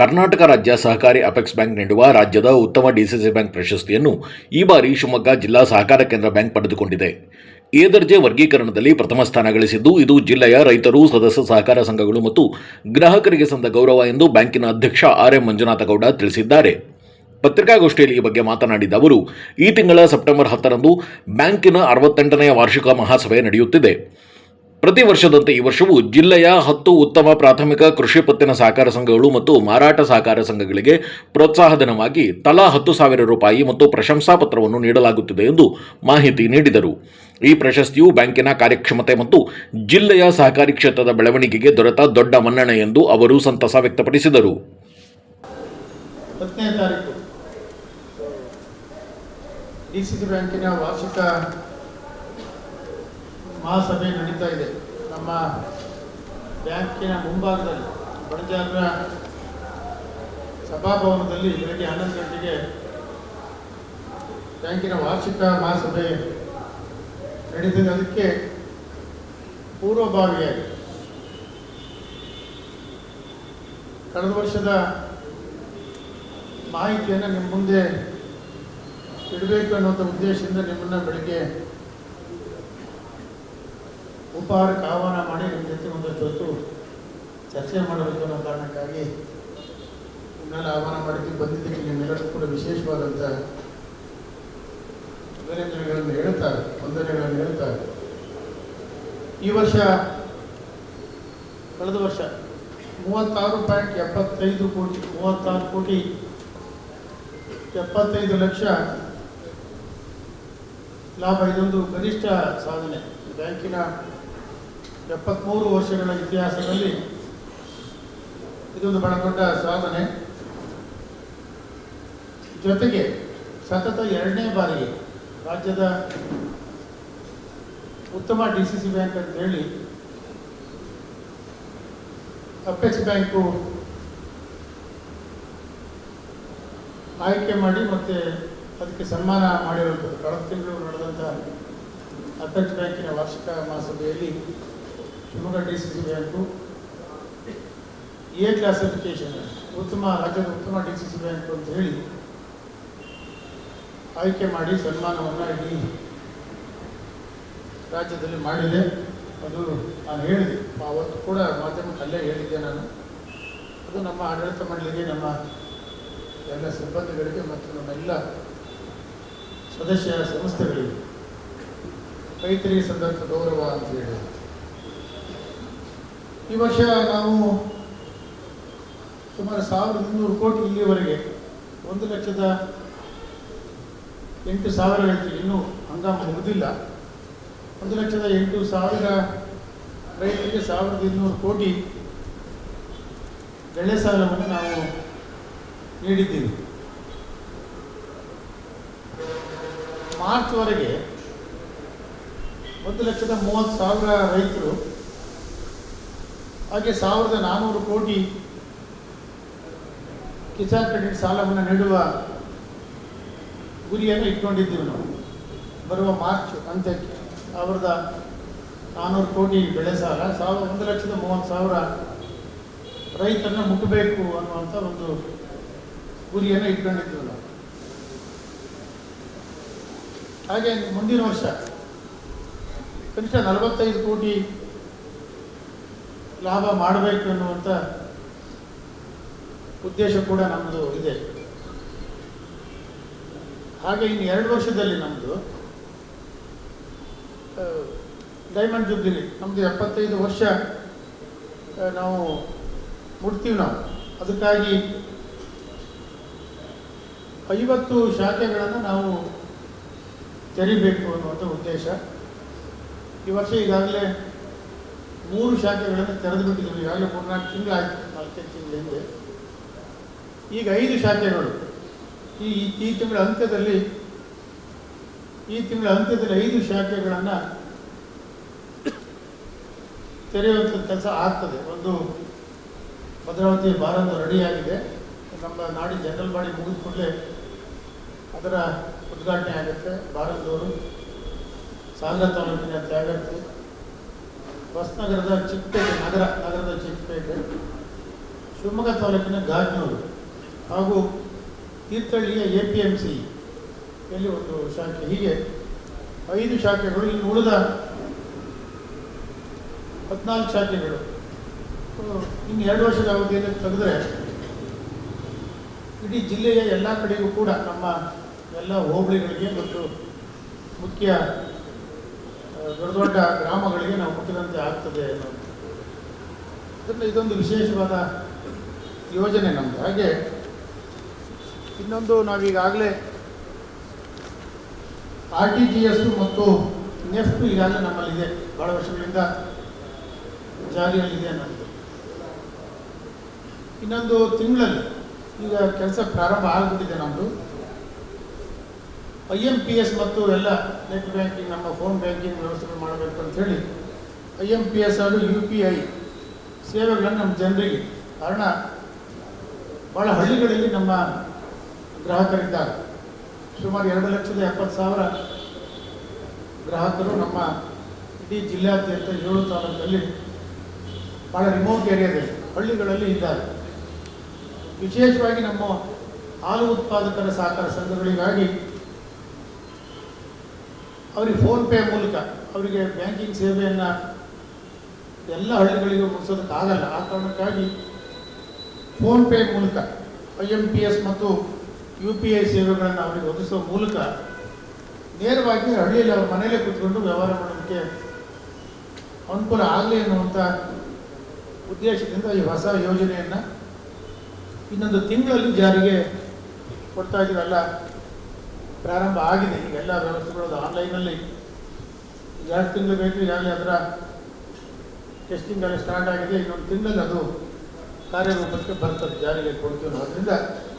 ಕರ್ನಾಟಕ ರಾಜ್ಯ ಸಹಕಾರಿ apex bank ನೀಡುವ ರಾಜ್ಯದ ಉತ್ತಮ ಡಿಸಿಸಿ ಬ್ಯಾಂಕ್ ಪ್ರಶಸ್ತಿಯನ್ನು ಈ ಬಾರಿ ಶಿವಮೊಗ್ಗ ಜಿಲ್ಲಾ ಸಹಕಾರ ಕೇಂದ್ರ ಬ್ಯಾಂಕ್ ಪಡೆದುಕೊಂಡಿದೆ. ಎ ದರ್ಜೆ ವರ್ಗೀಕರಣದಲ್ಲಿ ಪ್ರಥಮ ಸ್ಥಾನ ಗಳಿಸಿದ್ದು, ಇದು ಜಿಲ್ಲೆಯ ರೈತರು, ಸದಸ್ಯ ಸಹಕಾರ ಸಂಘಗಳು ಮತ್ತು ಗ್ರಾಹಕರಿಗೆ ಸಂದ ಗೌರವ ಎಂದು ಬ್ಯಾಂಕಿನ ಅಧ್ಯಕ್ಷ ಆರ್ ಎಂ ಮಂಜುನಾಥಗೌಡ ತಿಳಿಸಿದ್ದಾರೆ. ಪತ್ರಿಕಾಗೋಷ್ಠಿಯಲ್ಲಿ ಈ ಬಗ್ಗೆ ಮಾತನಾಡಿದ ಅವರು, ಈ ತಿಂಗಳ ಸೆಪ್ಟೆಂಬರ್ ಹತ್ತರಂದು ಬ್ಯಾಂಕಿನ ಅರವತ್ತೆಂಟನೆಯ ವಾರ್ಷಿಕ ಮಹಾಸಭೆ ನಡೆಯುತ್ತಿದೆ. ಪ್ರತಿ ವರ್ಷದಂತೆ ಈ ವರ್ಷವೂ ಜಿಲ್ಲೆಯ ಹತ್ತು ಉತ್ತಮ ಪ್ರಾಥಮಿಕ ಕೃಷಿ ಪತ್ತಿನ ಸಹಕಾರ ಸಂಘಗಳು ಮತ್ತು ಮಾರಾಟ ಸಹಕಾರ ಸಂಘಗಳಿಗೆ ಪ್ರೋತ್ಸಾಹಧನವಾಗಿ ತಲಾ ಹತ್ತು ಸಾವಿರ ರೂಪಾಯಿ ಮತ್ತು ಪ್ರಶಂಸಾ ಪತ್ರವನ್ನು ನೀಡಲಾಗುತ್ತಿದೆ ಎಂದು ಮಾಹಿತಿ ನೀಡಿದರು. ಈ ಪ್ರಶಸ್ತಿಯು ಬ್ಯಾಂಕಿನ ಕಾರ್ಯಕ್ಷಮತೆ ಮತ್ತು ಜಿಲ್ಲೆಯ ಸಹಕಾರಿ ಕ್ಷೇತ್ರದ ಬೆಳವಣಿಗೆಗೆ ದೊರೆತ ದೊಡ್ಡ ಮನ್ನಣೆ ಎಂದು ಅವರು ಸಂತಸ ವ್ಯಕ್ತಪಡಿಸಿದರು. ಬ್ಯಾಂಕಿನ ವಾರ್ಷಿಕ ಮಹಾಸಭೆ ನಡೀತಾ ಇದೆ. ನಮ್ಮ ಬ್ಯಾಂಕಿನ ಮುಂಭಾಗದಲ್ಲಿ ಬಡಜಾರ ಸಭಾಭವನದಲ್ಲಿ ಬೆಳಗ್ಗೆ ಹನ್ನೊಂದು ಗಂಟೆಗೆ ಬ್ಯಾಂಕಿನ ವಾರ್ಷಿಕ ಮಹಾಸಭೆ ನಡೀತಿದೆ. ಅದಕ್ಕೆ ಪೂರ್ವಭಾವಿಯಾಗಿ ಕಳೆದ ವರ್ಷದ ಮಾಹಿತಿಯನ್ನು ನಿಮ್ಮ ಮುಂದೆ ಇಡಬೇಕು ಅನ್ನುವಂಥ ಉದ್ದೇಶದಿಂದ ನಿಮ್ಮನ್ನು ಬೆಳಗ್ಗೆ ಉಪಹಾರಕ್ಕೆ ಆಹ್ವಾನ ಮಾಡಿ ನಿಮ್ಮ ಜೊತೆ ಒಂದಷ್ಟು ಹೊತ್ತು ಚರ್ಚೆ ಮಾಡಬೇಕು ಅನ್ನೋ ಕಾರಣಕ್ಕಾಗಿ ನಿಮ್ಮೆಲ್ಲ ಆಹ್ವಾನ ಮಾಡಿದ್ದು ಬಂದಿದ್ದಕ್ಕೆ ನಿಮ್ಮೆಲ್ಲರೂ ಕೂಡ ವಿಶೇಷವಾದಂಥ ಅಭಿನಂದನೆಗಳನ್ನು ಹೇಳ್ತಾರೆ ವಂದನೆಗಳನ್ನು ಹೇಳ್ತಾರೆ ಈ ವರ್ಷ, ಕಳೆದ ವರ್ಷ ಮೂವತ್ತಾರು ಪಾಯಿಂಟ್ ಎಪ್ಪತ್ತೈದು ಕೋಟಿ, ಮೂವತ್ತಾರು ಕೋಟಿ, ಎಪ್ಪತ್ತೈದು ಲಕ್ಷ ಲಾಭ, ಇದೊಂದು ಗರಿಷ್ಠ ಸಾಧನೆ. ಬ್ಯಾಂಕಿನ ಎಪ್ಪತ್ತ್ಮೂರು ವರ್ಷಗಳ ಇತಿಹಾಸದಲ್ಲಿ ಇದೊಂದು ದೊಡ್ಡ ಸಾಧನೆ. ಜೊತೆಗೆ ಸತತ ಎರಡನೇ ಬಾರಿಗೆ ರಾಜ್ಯದ ಉತ್ತಮ ಡಿ ಸಿ ಸಿ ಬ್ಯಾಂಕ್ ಅಂತ ಹೇಳಿ ಅಪೆಕ್ಸ್ ಬ್ಯಾಂಕು ಆಯ್ಕೆ ಮಾಡಿ ಮತ್ತೆ ಅದಕ್ಕೆ ಸನ್ಮಾನ ಮಾಡಿರುವಂಥದ್ದು. ಕಳೆದ ತಿಂಗಳು ನಡೆದಂಥ ಅಪೆಕ್ಸ್ ಬ್ಯಾಂಕಿನ ವಾರ್ಷಿಕ ಮಹಾಸಭೆಯಲ್ಲಿ Shivamogga D C C bank A classification ಉತ್ತಮ, ರಾಜ್ಯದ ಉತ್ತಮ ಡಿ ಸಿ ಸಿ ಬ್ಯಾಂಕು ಅಂತ ಹೇಳಿ ಆಯ್ಕೆ ಮಾಡಿ ಸನ್ಮಾನವನ್ನು ಇಡೀ ರಾಜ್ಯದಲ್ಲಿ ಮಾಡಿದೆ. ಅದು ನಾನು ಹೇಳಿದೆ. ಅವತ್ತು ಕೂಡ ಮಾಧ್ಯಮಕ್ಕೆ ಅಲ್ಲೇ ಹೇಳಿದ್ದೆ ನಾನು. ಅದು ನಮ್ಮ ಆಡಳಿತ ಮಂಡಳಿಗೆ, ನಮ್ಮ ಎಲ್ಲ ಸಿಬ್ಬಂದಿಗಳಿಗೆ ಮತ್ತು ನಮ್ಮ ಎಲ್ಲ ಸದಸ್ಯ ಸಂಸ್ಥೆಗಳಿಗೆ ರೈತರಿಗೆ ಸಂದರ್ಭ ಗೌರವ ಅಂತ ಹೇಳಿ. ಈ ವರ್ಷ ನಾವು ಸುಮಾರು ಸಾವಿರದ ಇನ್ನೂರು ಕೋಟಿ ಇಲ್ಲಿವರೆಗೆ ಒಂದು ಲಕ್ಷದ ಎಂಟು ಸಾವಿರ ಹೇಳ್ತೀವಿ ಇನ್ನೂ ಹಂಗಾಮು ಮುಗಿದಿಲ್ಲ. ಒಂದು ಲಕ್ಷದ ಎಂಟು ಸಾವಿರ ರೈತರಿಗೆ ಸಾವಿರದ ಇನ್ನೂರು ಕೋಟಿ ಬೆಳೆ ಸಾಲವನ್ನು ನಾವು ನೀಡಿದ್ದೀವಿ. ಮಾರ್ಚ್ವರೆಗೆ ಒಂದು ಲಕ್ಷದ ಮೂವತ್ತು ಸಾವಿರ ರೈತರು ಹಾಗೆ ಸಾವಿರದ ನಾನ್ನೂರು ಕೋಟಿ ಕಿಸಾನ್ ಕ್ರೆಡಿಟ್ ಸಾಲವನ್ನು ನೀಡುವ ಗುರಿಯನ್ನು ಇಟ್ಕೊಂಡಿದ್ದೀವಿ ನಾವು. ಬರುವ ಮಾರ್ಚ್ ಅಂತ್ಯಕ್ಕೆ ಸಾವಿರದ ನಾನ್ನೂರು ಕೋಟಿ ಬೆಳೆ ಸಾಲ ಸಾವಿರ ಒಂದು ಲಕ್ಷದ ಮೂವತ್ತು ಸಾವಿರ ರೈತರನ್ನ ಮುಟ್ಟಬೇಕು ಅನ್ನುವಂಥ ಒಂದು ಗುರಿಯನ್ನು ಇಟ್ಕೊಂಡಿದ್ದೀವಿ ನಾವು. ಹಾಗೆ ಮುಂದಿನ ವರ್ಷ ಕನಿಷ್ಠ ನಲವತ್ತೈದು ಕೋಟಿ ಲಾಭ ಮಾಡಬೇಕು ಅನ್ನುವಂಥ ಉದ್ದೇಶ ಕೂಡ ನಮ್ಮದು ಇದೆ. ಹಾಗೆ ಇನ್ನು ಎರಡು ವರ್ಷದಲ್ಲಿ ನಮ್ಮದು ಡೈಮಂಡ್ ಜುಬ್ಲಿಲಿ ನಮ್ಮದು ಎಪ್ಪತ್ತೈದು ವರ್ಷ ನಾವು ಮುಡ್ತೀವಿ ನಾವು. ಅದಕ್ಕಾಗಿ ಐವತ್ತು ಶಾಖೆಗಳನ್ನು ನಾವು ತೆರಿಬೇಕು ಅನ್ನುವಂಥ ಉದ್ದೇಶ. ಈ ವರ್ಷ ಈಗಾಗಲೇ ಮೂರು ಶಾಖೆಗಳನ್ನು ತೆರೆದು ಬಿಟ್ಟಿದ್ದೀವಿ ಈಗಾಗಲೇ ಮೂರ್ನಾಲ್ಕು ತಿಂಗಳು ಆಯ್ತು, ನಾಲ್ಕೈದು ತಿಂಗಳು ಹಿಂದೆ. ಈಗ ಐದು ಶಾಖೆಗಳು. ಈ, ಈ- ತಿಂಗಳ ಅಂತ್ಯದಲ್ಲಿ, ಈ ತಿಂಗಳ ಅಂತ್ಯದಲ್ಲಿ ಐದು ಶಾಖೆಗಳನ್ನು ತೆರೆಯುವಂಥ ಕೆಲಸ ಆಗ್ತದೆ. ಒಂದು ಭದ್ರಾವತಿ ಬಾರಂದು ರೆಡಿಯಾಗಿದೆ. ನಮ್ಮ ನಾಡಿ ಜನರಲ್ ಬಾಡಿ ಮುಗಿದ ಕೂಡಲೇ ಅದರ ಉದ್ಘಾಟನೆ ಆಗುತ್ತೆ. ಭಾರತದವರು ಸಾಗರ ತಾಲೂಕಿನ ತ್ಯಾಗರ್ತಿ. ಹೊಸನಗರದ ಚಿಕ್ಕಪೇಟೆ, ನಗರ, ನಗರದ ಚಿಕ್ಕಪೇಟೆ, ಶಿವಮೊಗ್ಗ ತಾಲೂಕಿನ ಗಾಜ್ನೂರು ಹಾಗೂ ತೀರ್ಥಹಳ್ಳಿಯ ಎ ಪಿ ಎಂ ಸಿ ಯಲ್ಲಿ ಒಂದು ಶಾಖೆ. ಹೀಗೆ ಐದು ಶಾಖೆಗಳು, ಇನ್ನು ಉಳಿದ ಹದಿನಾಲ್ಕು ಶಾಖೆಗಳು. ಇನ್ನು ಎರಡು ವರ್ಷದ ಅವಧಿಯಲ್ಲಿ ತೆಗೆದ್ರೆ ಇಡೀ ಜಿಲ್ಲೆಯ ಎಲ್ಲ ಕಡೆಗೂ ಕೂಡ ನಮ್ಮ ಎಲ್ಲ ಹೋಬಳಿಗಳಿಗೆ ಮತ್ತು ಮುಖ್ಯ ದೊಡ್ಡ ದೊಡ್ಡ ಗ್ರಾಮಗಳಿಗೆ ನಾವು ಮುಟ್ಟಿದಂತೆ ಆಗ್ತದೆ ಅನ್ನೋದು ಅದರಿಂದ ಇದೊಂದು ವಿಶೇಷವಾದ ಯೋಜನೆ ನಮ್ಮದು ಹಾಗೆ ಇನ್ನೊಂದು ನಾವೀಗಾಗಲೇ ಆರ್ ಟಿ ಜಿ ಎಸ್ ಮತ್ತು ನೆಫ್ಟ್ ಈಗಾಗಲೇ ನಮ್ಮಲ್ಲಿದೆ. ಭಾಳ ವರ್ಷಗಳಿಂದ ಜಾರಿಯಲ್ಲಿದೆ ಅನ್ನೋದು. ಇನ್ನೊಂದು ತಿಂಗಳಲ್ಲಿ ಈಗ ಕೆಲಸ ಪ್ರಾರಂಭ ಆಗಿಬಿಟ್ಟಿದೆ ನಮ್ಮದು ಐ ಎಂ ಪಿ ಎಸ್ ಮತ್ತು ಎಲ್ಲ ನೆಟ್ ಬ್ಯಾಂಕಿಂಗ್, ನಮ್ಮ ಫೋನ್ ಬ್ಯಾಂಕಿಂಗ್ ವ್ಯವಸ್ಥೆಗಳು ಮಾಡಬೇಕು ಅಂತ ಹೇಳಿ ಐ ಎಂ ಪಿ ಎಸ್ ಹಾಗೂ ಯು ಪಿ ಐ ಸೇವೆಗಳನ್ನು ನಮ್ಮ ಜನರಿಗೆ. ಕಾರಣ ಭಾಳ ಹಳ್ಳಿಗಳಲ್ಲಿ ನಮ್ಮ ಗ್ರಾಹಕರಿದ್ದಾರೆ. ಸುಮಾರು ಎರಡು ಲಕ್ಷದ ಎಪ್ಪತ್ತು ಸಾವಿರ ಗ್ರಾಹಕರು ನಮ್ಮ ಇಡೀ ಜಿಲ್ಲಾದ್ಯಂತ ಏಳು ತಾಲೂಕಲ್ಲಿ ಭಾಳ ರಿಮೋಟ್ ಏರಿಯಾದಲ್ಲಿ ಹಳ್ಳಿಗಳಲ್ಲಿ ಇದ್ದಾರೆ. ವಿಶೇಷವಾಗಿ ನಮ್ಮ ಹಾಲು ಉತ್ಪಾದಕರ ಸಹಕಾರ ಸಂಘಗಳಿಗಾಗಿ ಅವರಿಗೆ ಫೋನ್ಪೇ ಮೂಲಕ ಅವರಿಗೆ ಬ್ಯಾಂಕಿಂಗ್ ಸೇವೆಯನ್ನು ಎಲ್ಲ ಹಳ್ಳಿಗಳಿಗೂ ಮುಗಿಸೋದಕ್ಕಾಗಲ್ಲ. ಆ ಕಾರಣಕ್ಕಾಗಿ ಫೋನ್ಪೇ ಮೂಲಕ, ಐ ಎಂ ಪಿ ಎಸ್ ಮತ್ತು ಯು ಪಿ ಐ ಸೇವೆಗಳನ್ನು ಅವರಿಗೆ ಒದಗಿಸುವ ಮೂಲಕ ನೇರವಾಗಿ ಹಳ್ಳಿಯಲ್ಲಿ ಅವ್ರ ಮನೆಯಲ್ಲೇ ಕೂತ್ಕೊಂಡು ವ್ಯವಹಾರ ಮಾಡೋದಕ್ಕೆ ಅನುಕೂಲ ಆಗಲಿ ಅನ್ನುವಂಥ ಉದ್ದೇಶದಿಂದ ಈ ಹೊಸ ಯೋಜನೆಯನ್ನು ಇನ್ನೊಂದು ತಿಂಗಳಲ್ಲಿ ಜಾರಿಗೆ ಕೊಡ್ತಾ ಇದ್ದೀವಲ್ಲ ಪ್ರಾರಂಭ ಆಗಿದೆ. ಈಗೆಲ್ಲ ವ್ಯವಸ್ಥೆಗಳು ಆನ್ಲೈನಲ್ಲಿ ಎರಡು ತಿಂಗಳು ಬೇಕು ಈಗಾಗಲೇ ಅದರ ಟೆಸ್ಟಿಂಗ್ ಸ್ಟಾರ್ಟ್ ಆಗಿದೆ. ಇನ್ನೊಂದು ತಿಂಗಳಲ್ಲಿ ಅದು ಕಾರ್ಯರೂಪಕ್ಕೆ ಬರ್ತದೆ. ಜಾರಿಗೆ ಕೊಡ್ತೀವಿ ನಾವು. ಅದರಿಂದ